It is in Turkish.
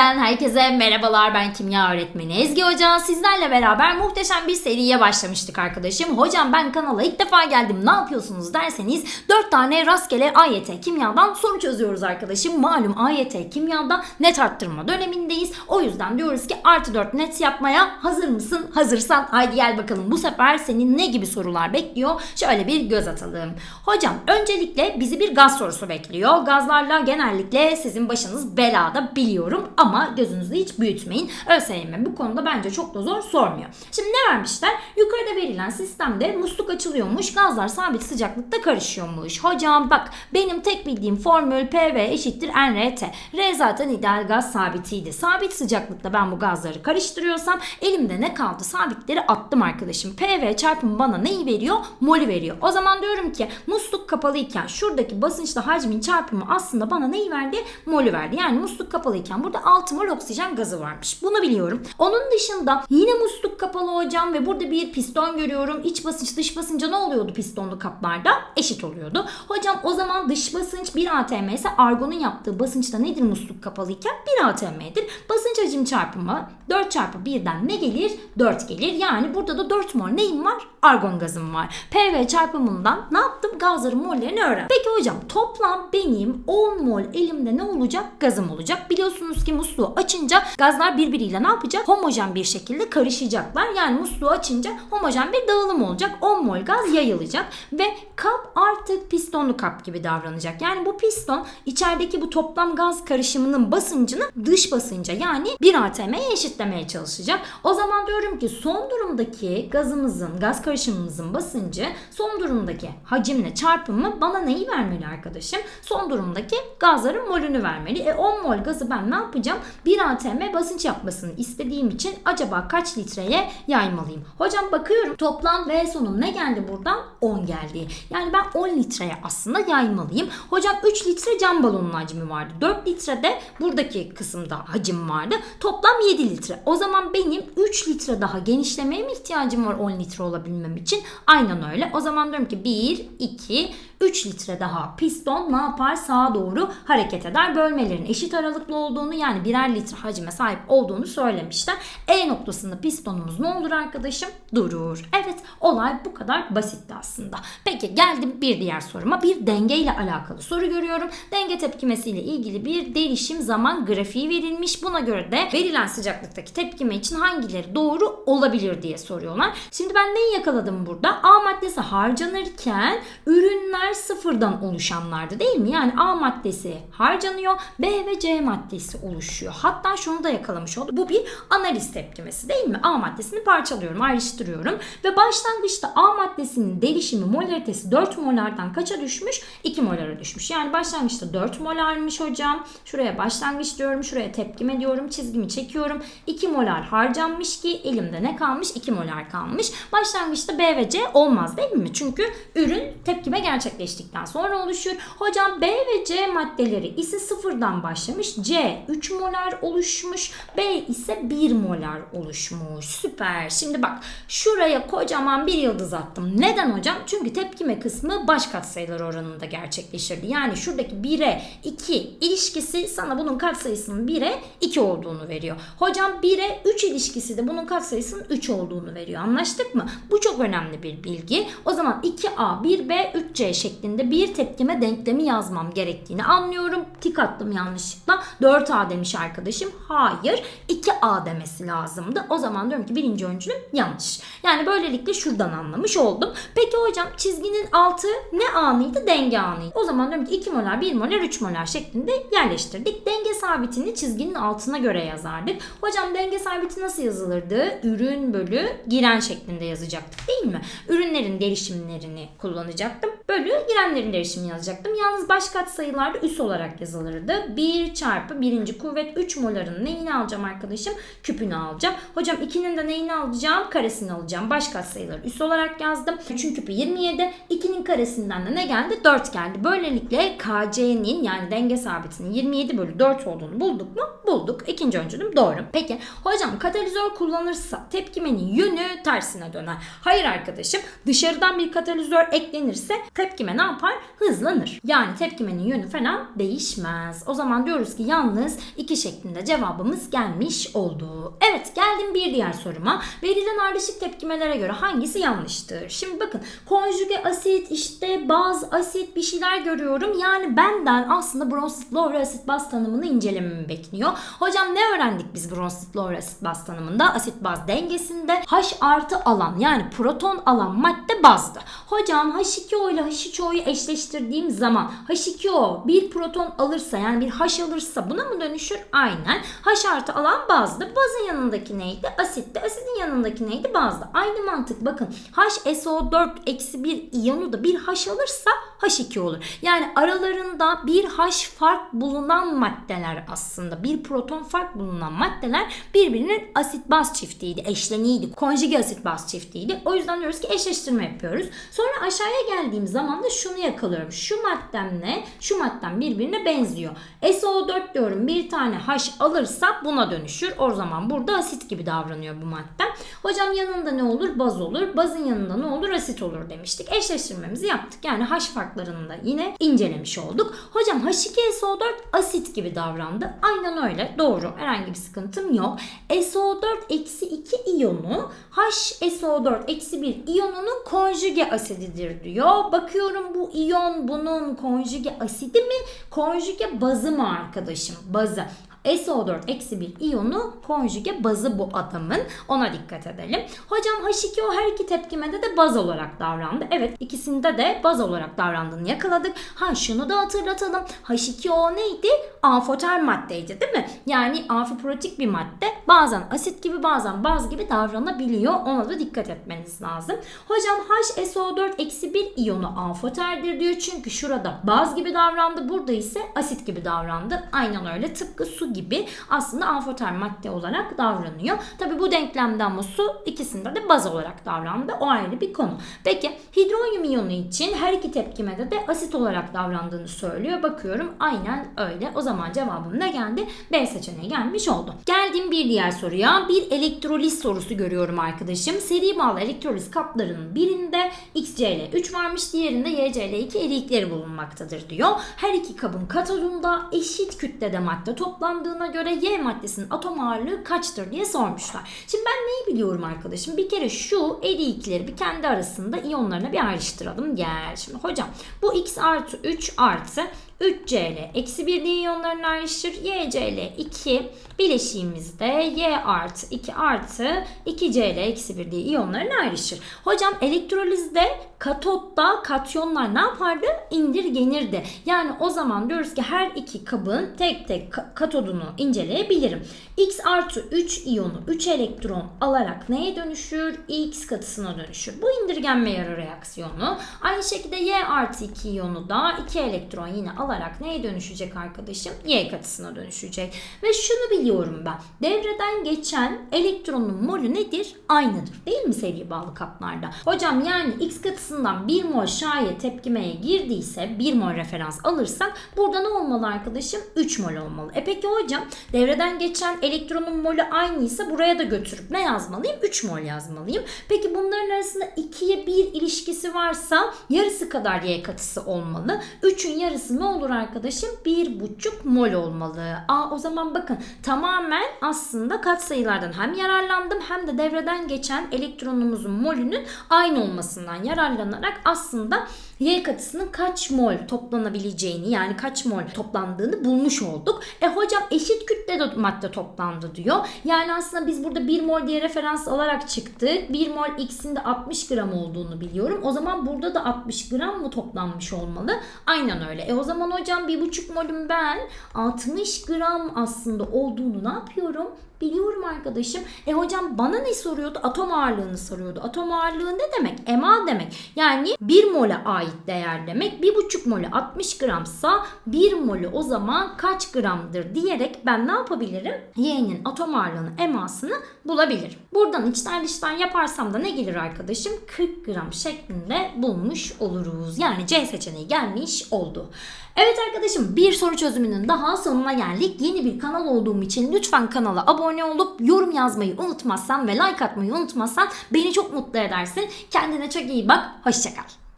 Öğretmenimden herkese merhabalar. Ben kimya öğretmeni Ezgi Hoca. Sizlerle beraber muhteşem bir seriye başlamıştık arkadaşım. Hocam ben kanala ilk defa geldim. Ne yapıyorsunuz derseniz 4 tane rastgele AYT kimyadan soru çözüyoruz arkadaşım. Malum AYT kimyada net arttırma dönemindeyiz. O yüzden diyoruz ki artı 4 net yapmaya hazır mısın? Hazırsan haydi gel bakalım bu sefer senin ne gibi sorular bekliyor? Şöyle bir göz atalım. Hocam öncelikle bizi bir gaz sorusu bekliyor. Gazlarla genellikle sizin başınız belada biliyorum ama gözünüzü hiç büyütmeyin. ÖSYM bu konuda bence çok da zor sormuyor. Şimdi ne vermişler? Yukarıda verilen sistemde musluk açılıyormuş. Gazlar sabit sıcaklıkta karışıyormuş. Hocam bak benim tek bildiğim formül PV eşittir NRT. R zaten ideal gaz sabitiydi. Sabit sıcaklıkta ben bu gazları karıştırıyorsam elimde ne kaldı? Sabitleri attım arkadaşım. PV çarpımı bana neyi veriyor? Molü veriyor. O zaman diyorum ki musluk kapalıyken şuradaki basınçla hacmin çarpımı aslında bana neyi verdi? Molü verdi. Yani musluk kapalıyken burada 6 mol oksijen gazı varmış. Bunu biliyorum. Onun dışında yine musluk kapalı hocam ve burada bir piston görüyorum. İç basınç dış basınca ne oluyordu pistonlu kaplarda? Eşit oluyordu. Hocam o zaman dış basınç 1 atm ise argonun yaptığı basınçta nedir musluk kapalıyken? 1 atm'dir. Basınç hacim çarpımı 4 çarpı 1'den ne gelir? 4 gelir. Yani burada da 4 mol neyim var? Argon gazım var. PV çarpımından ne yaptım? Gazların mollerini öğren. Peki hocam toplam benim 10 mol elimde ne olacak? Gazım olacak. Biliyorsunuz ki musluğu açınca gazlar birbiriyle ne yapacak? Homojen bir şekilde karışacaklar. Yani musluğu açınca homojen bir dağılım olacak. 10 mol gaz yayılacak ve kap artık pistonlu kap gibi davranacak. Yani bu piston içerideki bu toplam gaz karışımının basıncını dış basınca yani 1 atm'ye eşitlemeye çalışacak. O zaman diyorum ki son durumdaki gazımızın, gaz karışımımızın basıncı son durumdaki hacimle çarpımı bana neyi vermeli arkadaşım? Son durumdaki gazların molünü vermeli. E 10 mol gazı ben ne yapacağım? 1 atm basınç yapmasını istediğim için acaba kaç litreye yaymalıyım? Hocam bakıyorum toplam V sonum ne geldi buradan? 10 geldi. Yani ben 10 litreye aslında yaymalıyım. Hocam 3 litre cam balonun hacmi vardı. 4 litre de buradaki kısımda hacim vardı. Toplam 7 litre. O zaman benim 3 litre daha genişlemeye mi ihtiyacım var 10 litre olabilmem için? Aynen öyle. O zaman diyorum ki 1, 2, 3 litre daha piston ne yapar? Sağa doğru hareket eder. Bölmelerin eşit aralıklı olduğunu yani birer litre hacime sahip olduğunu söylemişler. E noktasında pistonumuz ne olur arkadaşım? Durur. Evet olay bu kadar basitti aslında. Peki geldim bir diğer soruma. Bir denge ile alakalı soru görüyorum. Denge tepkimesiyle ilgili bir değişim zaman grafiği verilmiş. Buna göre de verilen sıcaklıktaki tepkime için hangileri doğru olabilir diye soruyorlar. Şimdi ben neyi yakaladım burada? A maddesi harcanırken ürünler sıfırdan oluşanlardı değil mi? Yani A maddesi harcanıyor, B ve C maddesi oluşuyor. Hatta şunu da yakalamış olduk. Bu bir analiz tepkimesi değil mi? A maddesini parçalıyorum, ayrıştırıyorum ve başlangıçta A maddesinin değişimi molaritesi 4 molardan kaça düşmüş? 2 molara düşmüş. Yani başlangıçta 4 molarmış hocam. Şuraya başlangıç diyorum, şuraya tepkime diyorum, çizgimi çekiyorum. 2 molar harcanmış ki elimde ne kalmış? 2 molar kalmış. Başlangıçta B ve C olmaz değil mi? Çünkü ürün tepkime gerçekleştikten sonra oluşur. Hocam B ve C maddeleri ise sıfırdan başlamış. C 3 molar oluşmuş. B ise 1 molar oluşmuş. Süper. Şimdi bak şuraya kocaman bir yıldız attım. Neden hocam? Çünkü tepkime kısmı baş katsayılar oranında gerçekleşirdi. Yani şuradaki 1'e 2 ilişkisi sana bunun katsayısının 1'e 2 olduğunu veriyor. Hocam 1'e 3 ilişkisi de bunun katsayısının 3 olduğunu veriyor. Anlaştık mı? Bu çok önemli bir bilgi. O zaman 2A, 1B, 3C şeklinde bir tepkime denklemi yazmam gerektiğini anlıyorum. Tik attım yanlışlıkla. 4A demiş arkadaşım. Hayır. 2A demesi lazımdı. O zaman diyorum ki birinci öncülüm yanlış. Yani böylelikle şuradan anlamış oldum. Peki hocam çizginin altı ne anıydı? Denge anıydı. O zaman diyorum ki 2 molar, 1 molar, 3 molar şeklinde yerleştirdik. Denge sabitini çizginin altına göre yazardık. Hocam denge sabiti nasıl yazılırdı? Ürün bölü giren şeklinde yazacaktık değil mi? Ürünlerin değişimlerini kullanacaktım. Bölü girenlerin değişimini yazacaktım. Yalnız baş katsayılarda üs olarak yazılırdı. 1 çarpı birinci kuvvet 3 moların neyini alacağım arkadaşım? Küpünü alacağım. Hocam 2'nin de neyini alacağım? Karesini alacağım. Baş katsayıları üs olarak yazdım. 3'ün küpü 27. 2'nin karesinden de ne geldi? 4 geldi. Böylelikle KC'nin yani denge sabitinin 27 bölü 4 olduğunu bulduk mu? Bulduk. İkinci öncülüm doğru. Peki hocam katalizör kullanırsa tepkimenin yönü tersine döner. Hayır arkadaşım dışarıdan bir katalizör eklenirse tepkime ne yapar? Hızlanır. Yani tepkimenin yönü falan değişmez. O zaman diyoruz ki yalnız 2 şeklinde cevabımız gelmiş oldu. Evet geldim bir diğer soruma. Verilen ardışık tepkimelere göre hangisi yanlıştır? Şimdi bakın konjüge asit işte baz asit bir şeyler görüyorum. Yani benden aslında bronzit lowry asit baz tanımını incelememi bekliyor. Hocam ne öğrendik biz bronzit lowry asit baz tanımında? Asit baz dengesinde H artı alan yani proton alan madde bazdı. Hocam H2O ile H3O'yu eşleştirdiğim zaman H2O bir proton alırsa yani bir H alırsa buna mı dönüşür? Aynen. H artı alan bazdı. Bazın yanındaki neydi? Asitti. Asidin yanındaki neydi? Bazdı. Aynı mantık bakın. HSO4 eksi bir iyonu da bir H alırsa H2 olur. Yani aralarında bir H fark bulunan maddeler aslında. Bir proton fark bulunan maddeler birbirinin asit baz çiftiydi. Eşleniydi. Konjüge asit baz çiftiydi. O yüzden diyoruz ki eşleştirme yapıyoruz. Sonra aşağıya geldiğim zaman da şunu yakalıyorum. Şu maddemle şu maddem birbirine benziyor. SO4 diyorum bir tane H alırsa buna dönüşür. O zaman burada asit gibi davranıyor bu madde. Hocam yanında ne olur? Baz olur. Bazın yanında ne olur? Asit olur demiştik. Eşleştirmemizi yaptık. Yani H farklarını da yine incelemiş olduk. Hocam H2SO4 asit gibi davrandı. Aynen öyle. Doğru. Herhangi bir sıkıntım yok. SO4 eksi 2 iyonu HSO4 eksi 1 iyonunun konjüge asididir diyor. Bakıyorum bu iyon bunun konjüge asidi mi? Konjüge bazı mı arkadaşım? Bazı. SO4 eksi 1 iyonu konjüge bazı bu adamın. Ona dikkat edelim. Hocam H2O her iki tepkimede de baz olarak davrandı. Evet ikisinde de baz olarak davrandığını yakaladık. Ha şunu da hatırlatalım. H2O neydi? Afoter maddeydi değil mi? Yani afiprotik bir madde. Bazen asit gibi bazen baz gibi davranabiliyor. Ona da dikkat etmeniz lazım. Hocam HSO4 eksi 1 iyonu afoterdir diyor. Çünkü şurada baz gibi davrandı. Burada ise asit gibi davrandı. Aynen öyle. Tıpkı su gibi aslında afoter madde olarak davranıyor. Tabi bu denklemde ama su ikisinde de baz olarak davrandı. O ayrı bir konu. Peki hidronyum iyonu için her iki tepkimede de asit olarak davrandığını söylüyor. Bakıyorum aynen öyle. O zaman cevabım ne geldi? B seçeneği gelmiş oldu. Geldim bir diğer soruya. Bir elektroliz sorusu görüyorum arkadaşım. Seri bağlı elektroliz kaplarının birinde XCl 3 varmış. Diğerinde YCl2 erikleri bulunmaktadır diyor. Her iki kabın katodunda eşit kütlede madde toplandığına göre Y maddesinin atom ağırlığı kaçtır diye sormuşlar. Şimdi ben neyi biliyorum arkadaşım? Bir kere şu erikleri bir kendi arasında iyonlarına bir ayrıştıralım. Gel şimdi hocam bu X artı 3 artı 3Cl eksi 1 diye iyonlarını ayrıştır. YCl 2 bileşiğimizde Y artı 2 artı 2Cl eksi 1 diye iyonlarını ayrışır. Hocam elektrolizde katotta katyonlar ne yapardı? İndirgenirdi. Yani o zaman diyoruz ki her iki kabın tek tek ka- katodunu inceleyebilirim. X artı 3 iyonu 3 elektron alarak neye dönüşür? X katısına dönüşür. Bu indirgenme yarı reaksiyonu. Aynı şekilde Y artı 2 iyonu da 2 elektron yine alarak neye dönüşecek arkadaşım? Y katısına dönüşecek. Ve şunu biliyorum ben. Devreden geçen elektronun molü nedir? Aynıdır. Değil mi seri bağlı kaplarda? Hocam yani X katısından 1 mol şayet tepkimeye girdiyse 1 mol referans alırsak burada ne olmalı arkadaşım? 3 mol olmalı. E peki hocam devreden geçen elektronun molü aynıysa buraya da götürüp ne yazmalıyım? 3 mol yazmalıyım. Peki bunların arasında 2'ye 1 ilişkisi varsa yarısı kadar Y katısı olmalı. 3'ün yarısı ne olur arkadaşım? 1,5 mol olmalı. Aa o zaman bakın tamamen aslında katsayılardan hem yararlandım hem de devreden geçen elektronumuzun molünün aynı olmasından yararlanarak aslında Y katısının kaç mol toplanabileceğini yani kaç mol toplandığını bulmuş olduk. E hocam eşit kütlede madde toplandı diyor. Yani aslında biz burada 1 mol diye referans alarak çıktık. 1 mol X'in de 60 gram olduğunu biliyorum. O zaman burada da 60 gram mı toplanmış olmalı? Aynen öyle. E o zaman hocam 1,5 molüm ben 60 gram aslında olduğunu ne yapıyorum? Biliyorum arkadaşım. E hocam bana ne soruyordu? Atom ağırlığını soruyordu. Atom ağırlığı ne demek? MA demek. Yani 1 mole ait değer demek. 1,5 mole 60 gramsa 1 mole o zaman kaç gramdır diyerek ben ne yapabilirim? Y'nin atom ağırlığını MA'sını bulabilirim. Buradan içler dışlar yaparsam da ne gelir arkadaşım? 40 gram şeklinde bulmuş oluruz. Yani C seçeneği gelmiş oldu. Evet arkadaşım bir soru çözümünün daha sonuna geldik. Yeni bir kanal olduğum için lütfen kanala abone olup yorum yazmayı unutmazsan ve like atmayı unutmazsan beni çok mutlu edersin. Kendine çok iyi bak. Hoşçakal.